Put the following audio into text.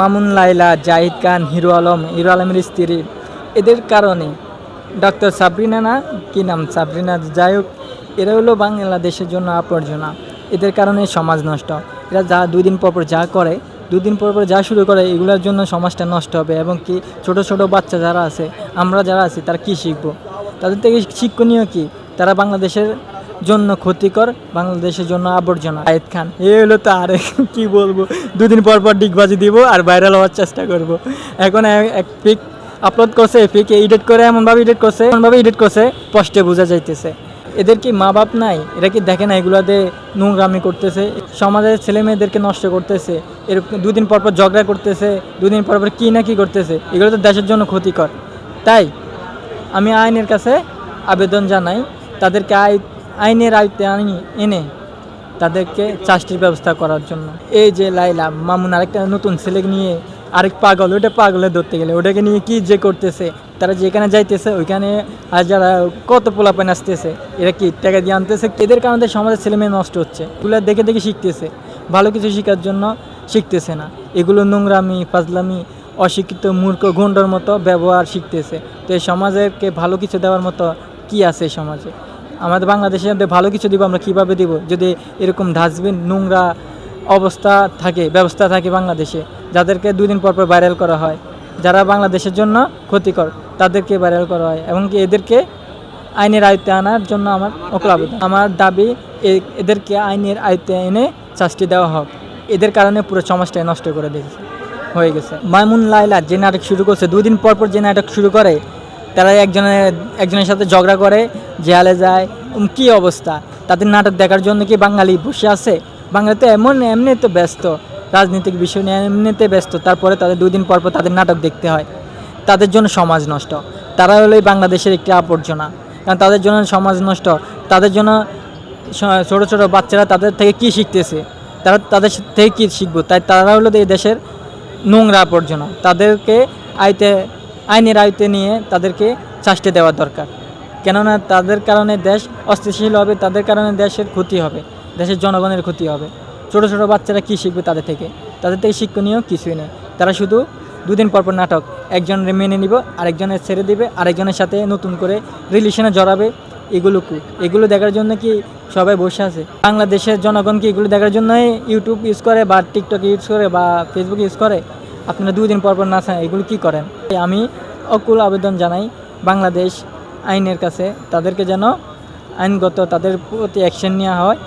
মামুন লাইলা জাহিদ খান, হিরো আলম, হিরো আলমের স্ত্রী। এদের কারণে ডক্টর সাবরিনা না, কি নাম? সাবরিনা, যাই হোক, এরা হলো বাংলাদেশের জন্য আবর্জনা। এদের কারণে সমাজ নষ্ট। এরা যা দুই দিন পর পর যা করে দুদিন পর পর যা শুরু করে, এগুলোর জন্য সমাজটা নষ্ট হবে। এবং কি, ছোট ছোট বাচ্চা যারা আছে, আমরা যারা আছি, তারা কি শিখব? তাদের থেকে শিক্ষণীয় কি? তারা বাংলাদেশের জন্য ক্ষতিকর, বাংলাদেশের জন্য আবর্জনা। আয়েদ খান, এ হলো তো আরে কি বলব? দুদিন পর পর ডিগবাজি দিব আর ভাইরাল হওয়ার চেষ্টা করব। এখন এক পিক আপলোড করছে পিক এডিট করে এমনভাবে এডিট করছে, এমনভাবে এডিট করছে স্পষ্টে বোঝা যাইতেছে। এদের কি মা বাপ নাই? এরা কি দেখে না এগুলাতে নোংরামি করতেছে? সমাজের ছেলে মেয়েদেরকে নষ্ট করতেছে, এরকম দুদিন পর পর ঝগড়া করতেছে, দুদিন পর পর কী না কী করতেছে, এগুলো তো দেশের জন্য ক্ষতিকর। তাই, আমি আইনের কাছে আবেদন জানাই, তাদেরকে আই আইনের আয়ত্তে আনি এনে তাদেরকে চাষটির ব্যবস্থা করার জন্য। এই যে লাইলা, মামুন আরেকটা নতুন ছেলে নিয়ে আরেক পাগল ওটা পাগলে ধরতে গেলে, ওটাকে নিয়ে কি যে করতেছে, তারা যেখানে যাইতেছে, ওইখানে আর যারা কত পোলাপান আসতেছে, এরা কি টাকা দিয়ে আনতেছে? এদের কারণে সমাজের ছেলে মেয়ে নষ্ট হচ্ছে। এগুলো দেখে দেখে শিখতেছে। ভালো কিছু শেখার জন্য শিখতেছে না। এগুলো নোংরামি, ফাজলামি, অশিক্ষিত মূর্খ গুন্ডর মতো ব্যবহার শিখতেছে। তো এই সমাজেরকে ভালো কিছু দেওয়ার মতো কি আছে সমাজে? আমাদের বাংলাদেশে ভালো কিছু দিব আমরা কীভাবে দিব? যদি এরকম ডাস্টবিন, নোংরা অবস্থা থাকে, ব্যবস্থা থাকে বাংলাদেশে, যাদেরকে দুই দিন পর পর ভাইরাল করা হয়, যারা বাংলাদেশের জন্য ক্ষতিকর, তাদেরকে ভাইরাল করা হয় এবং কি এদেরকে আইনের আয়ত্তে আনার জন্য আমার অকল আবেদন। আমার দাবি এদেরকে আইনের আয়ত্তে এনে শাস্তি দেওয়া হোক। এদের কারণে পুরো সমাজটাই নষ্ট করে দিয়েছে, হয়ে গেছে। মাইমুন লাইলা যে নাটক শুরু করছে দুই দিন পর পর যে নাটক শুরু করে তারা একজনের একজনের সাথে ঝগড়া করে, জেলে যায় কি অবস্থা? তাদের নাটক দেখার জন্য কি বাঙালি বসে আছে? বাঙালি তো এমন এমনি তো ব্যস্ত, রাজনৈতিক বিষয় নিয়ে এমনিতে ব্যস্ত, তারপরে তাদের দুই দিন পর পর তাদের নাটক দেখতে হয়। তাদের জন্য সমাজ নষ্ট। তারা হলো বাংলাদেশের একটি আবর্জনা। কারণ তাদের জন্য সমাজ নষ্ট। তাদের জন্য ছোট ছোট বাচ্চারা তাদের থেকে কি শিখতেছে? তারা, তাদের থেকে কী শিখব? তাই তারা হলো এই দেশের নোংরা আবর্জনা। তাদেরকে আইতে আইনের আয়তে নিয়ে তাদেরকে শাস্তি দেওয়া দরকার। কেননা তাদের কারণে দেশ অস্থিতিশীল হবে, তাদের কারণে দেশের ক্ষতি হবে, দেশের জনগণের ক্ষতি হবে। ছোট ছোট বাচ্চারা কী শিখবে তাদের থেকে? তাদের থেকে শিক্ষণীয় কিছুই নেই। তারা শুধু দুদিন পর পর নাটক, একজনের মেনে নিব, আরেকজনের ছেড়ে দিবে, আরেকজনের সাথে নতুন করে রিলেশনে জড়াবে। এগুলো কি এগুলো দেখার জন্য কি সবাই বসে আছে? বাংলাদেশের জনগণ কি এগুলো দেখার জন্যই ইউটিউব ইউজ করে বা টিকটক ইউজ করে বা ফেসবুক ইউজ করে? আপনারা দুই দিন পর না নাচেন এগুলো কী করেন? আমি অকুল আবেদন জানাই বাংলাদেশ আইনের কাছে, তাদেরকে যেন আইনগত তাদের প্রতি অ্যাকশন নেওয়া হয়।